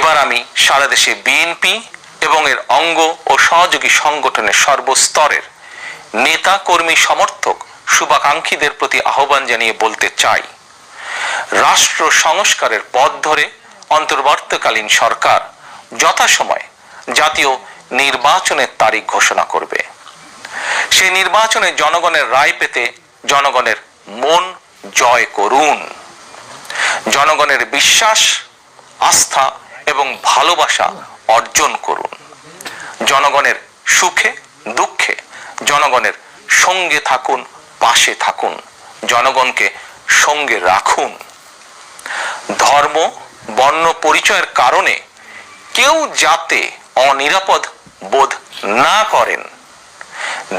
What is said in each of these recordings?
এবার আমি সারা দেশে বিএনপি এবং এর অঙ্গ ও সহযোগী সংগঠনের সর্বস্তরের নেতা, কর্মী, সমর্থক শুভাকাঙ্ক্ষীদের প্রতি আহ্বান জানিয়ে বলতে চাই। রাষ্ট্র সংস্কারের পথ ধরে অন্তর্বর্তীকালীন সরকার যথাসময়ে জাতীয় নির্বাচনের তারিখ ঘোষণা করবে। সেই নির্বাচনে জনগণের রায় পেতে জনগণের মন জয় করুন। জনগণের বিশ্বাস, আস্থা এবং ভালোবাসা অর্জন করুন। জনগণের সুখে, দুঃখে জনগণের সঙ্গে থাকুন, পাশে থাকুন। জনগণকে সঙ্গে রাখুন। ধর্ম, বর্ণ পরিচয়ের কারণে কেউ যাতে অনিরাপদ বোধ না করেন,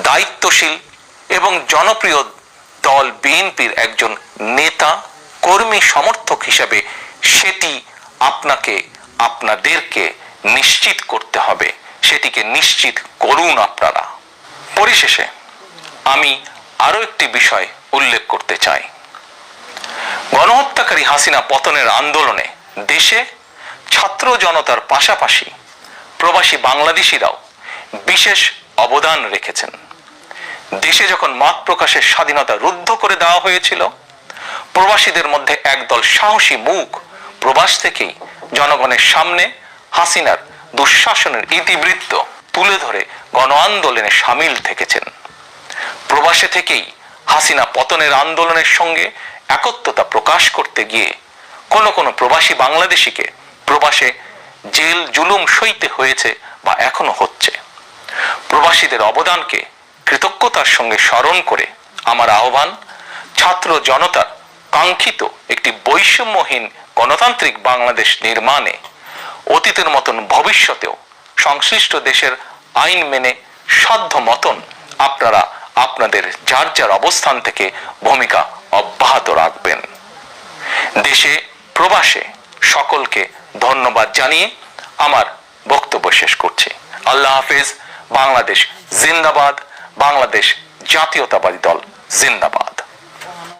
দায়িত্বশীল এবং জনপ্রিয় দল বিএনপির একজন নেতা, কর্মী সমর্থক হিসাবে সেটি আপনাকে আপনাদেরকে নিশ্চিত করতে হবে। সেটিকে নিশ্চিত করুন আপনারা। পরিশেষে আমি আরও একটি বিষয় উল্লেখ করতে চাই। গণহত্যাকারী হাসিনা পতনের আন্দোলনে দেশে ছাত্র জনতার পাশাপাশি প্রবাসী বাংলাদেশিরাও বিশেষ অবদান রেখেছেন। দেশে যখন মত প্রকাশের স্বাধীনতা রুদ্ধ করে দেওয়া হয়েছিল, প্রবাসীদের মধ্যে একদল সাহসী মুখ প্রবাস থেকেই জনগণের সামনে হাসিনার দুঃশাসনের ইতিবৃত্ত তুলে ধরে গণ আন্দোলনে সামিল থেকেছেন। প্রবাসে থেকেই হাসিনা পতনের আন্দোলনের সঙ্গে একত্রতা প্রকাশ করতে গিয়ে কোন কোন প্রবাসী বাংলাদেশিকে প্রবাসে জেল জুলুম সইতে হয়েছে বা এখনও হচ্ছে। প্রবাসীদের অবদানকে কৃতজ্ঞতার সঙ্গে স্মরণ করে আমার আহ্বান, ছাত্র জনতার কাঙ্ক্ষিত একটি বৈষম্যহীন গণতান্ত্রিক বাংলাদেশ নির্মাণে অতীতের মতন ভবিষ্যতেও সংশ্লিষ্ট দেশের আইন মেনে সাধ্য মতন আপনারা আপনাদের যার যার অবস্থান থেকে ভূমিকা অব্যাহত রাখবেন। দেশে, প্রবাসে সকলকে ধন্যবাদ জানিয়ে আমার বক্তব্য শেষ করছি। আল্লাহ হাফেজ। বাংলাদেশ জিন্দাবাদ। বাংলাদেশ জাতীয়তাবাদী দল জিন্দাবাদ।